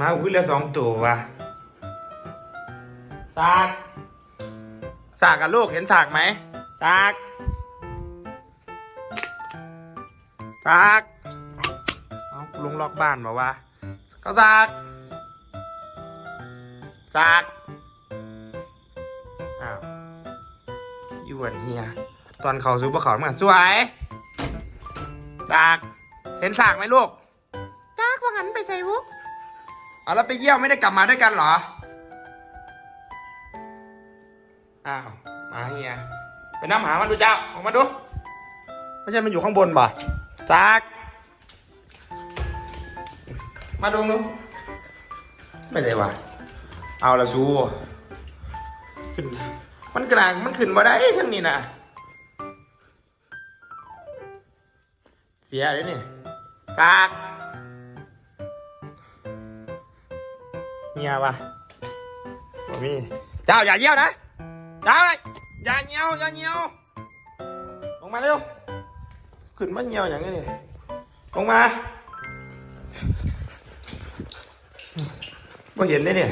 มาอุ้ยเหลือสองตัวว่ะสากสากกับลูกเห็นสากไหมสากสากเอาลุงล็อกบ้านบอกว่าเขาสากสากอ้าวอยู่วันเฮียตอนเขาซูเปอร์เขาเหมือนสวยสากเห็นสากไหมลูกจ้ากว่างั้นไปใส่วุก เอาแล้วไปเยี่ยมไม่ได้กลับมาด้วยกันเหรอ อ้าว มาเฮียไปน้ำหามันดูจ้าออกมาดู ไม่ใช่มันอยู่ข้างบนป่ะจัก มาดูดูไม่ใช่ว่ะเอาละซูขึ้นมันกลางมันขึ้นมาได้ทั้งนี้นะเสียเลยนี่จัก เฮียปะบ่มีเจ้าอย่าเยี่ยวนะ เจ้าอย่าเยี่ยวอย่าเยี่ยวลงมาเร็ว ขึ้นมาเยี่ยวอย่างนี้นี่ลงมาบ่เห็นได้เนี่ย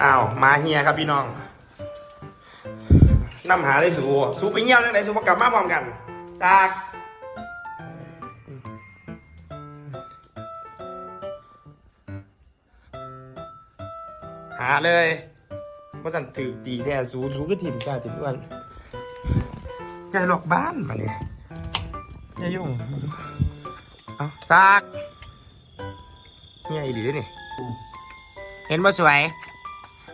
อ้าวมาเฮียครับพี่น้องนำหาเลยสูสูไปเยี่ยวจังไหนสูมากลับมาพร้อมกันจาก หาเลยว่าสันถือตีแท้สูสูก็ถิ่มจ้าถิ่มอ้วนใจหลอกบ้านมาเนี่ยอย่ายุ่งเอาซากเนี่ยอีหลีนี่ เห็นบ่สวย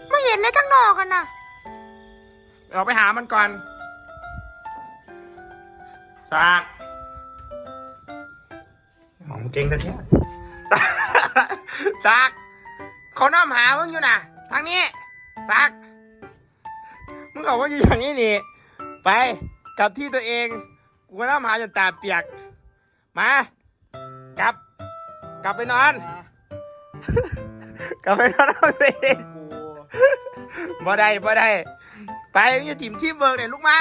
ไม่เห็นในทั้งนอกกันนะออกไปหามันก่อนซากหอมเก่งแต่เนี้ยซากซากเขาน้ำหามึงอยู่น่ะ ทางนี้ซากมึงเขาว่าอยู่อย่างนี้นี่ ไปกลับที่ตัวเองกูก็น้ำหาจนตาเปียก มากลับ กลับไปนอน กลับไปนอนเอาตัวเองบ่ได้บ่ได้ ไปมึงจะถิ่มทีมเวิร์กเนี่ยลุกมา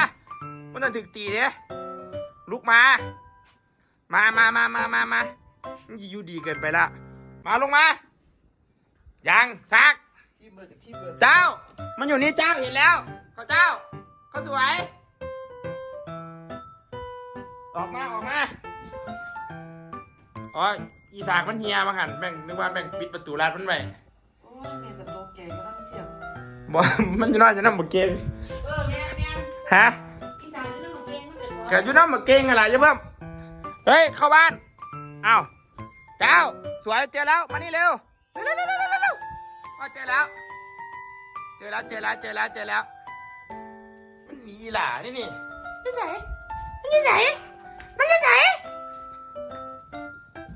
มันต้องถึกตีเนี่ยลุกมา มามามามามามามึงจะอยู่ดีเกินไปละ มาลงมา ยังซัก ที่เบิกกับที่เบิกเจ้า มันอยู่นี่เจ้าเห็นแล้วเขาเจ้าเขาสวย ออกมาออกมาอ๋ออีสากมันเฮียมาหันแบ่งนึกว่าแบ่งปิดประตูร้านมันไว้โอ้ยเนี่ยแต่โตแก่ก็ต้องเทียบบ่มันอยู่นอนอยู่น้ำหมกเกงเออแม่แม่ฮะอีสานนี่มันเก่งมันเป็นแกอยู่น้ำหมกเกงอะไรอย่าเพิ่มเฮ้ยเข้าบ้านอ้าวเจ้าสวยเจอแล้วมานี่เร็วเร็วเร็วเร็ว อ๋อเจอแล้ว เจอแล้วเจอแล้วเจอแล้วเจอแล้ว มันมีหล่านี่นี่นี่ใส่มันนี่ใส่มันนี่ใส่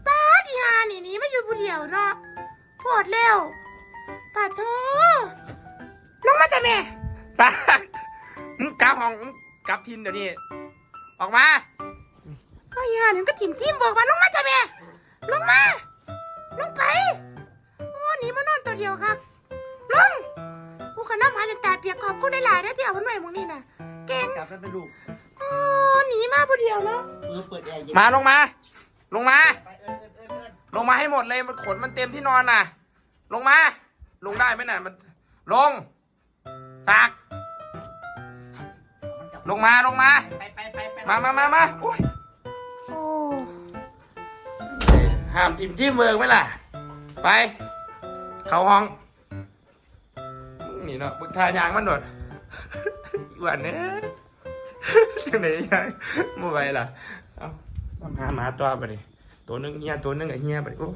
ป้าดีฮานี่หนี่มาอยู่ผู้เดียวเนาะปวดเร็วป้าโทลงมาจ้ะแม่ตามึงกลับห้องมึงกลับทินเดี๋ยวนี้ ออกมา เอาอีห่านี่มันก็ถิ่มทิมเบิกมาลงมาจ้ะแม่ ขอบคุณหลายๆได้อที่เอามันไว้หมองนี่น่ะเก่งกลับนั้นเป็นลูกโอ้หนีมาผู้เดียวเนาะเออเปิดแอร์เย็นมาลงมา ลงมา ไปเอิญเอิญเอิญเอิญลงมาให้หมดเลยมันขนมันเต็มที่นอนน่ะ ลงมา ลงได้ไหมน่ะมัน ลงสักมันกลับลงมาลงมา ไปไปไปไปมามามามาโอ้ยโอ้ห้ามทิมที่เมืองไหมล่ะ ไป เข้าห้องมึง นี่เนาะบึกทายางมันหนวดหวันเนี้ยจังไหนยังบ่ไหวล่ะ เอาทำหาหมาตัวไปดิตัวนึงเฮียตัวนึงไอ้เฮียไปโอ้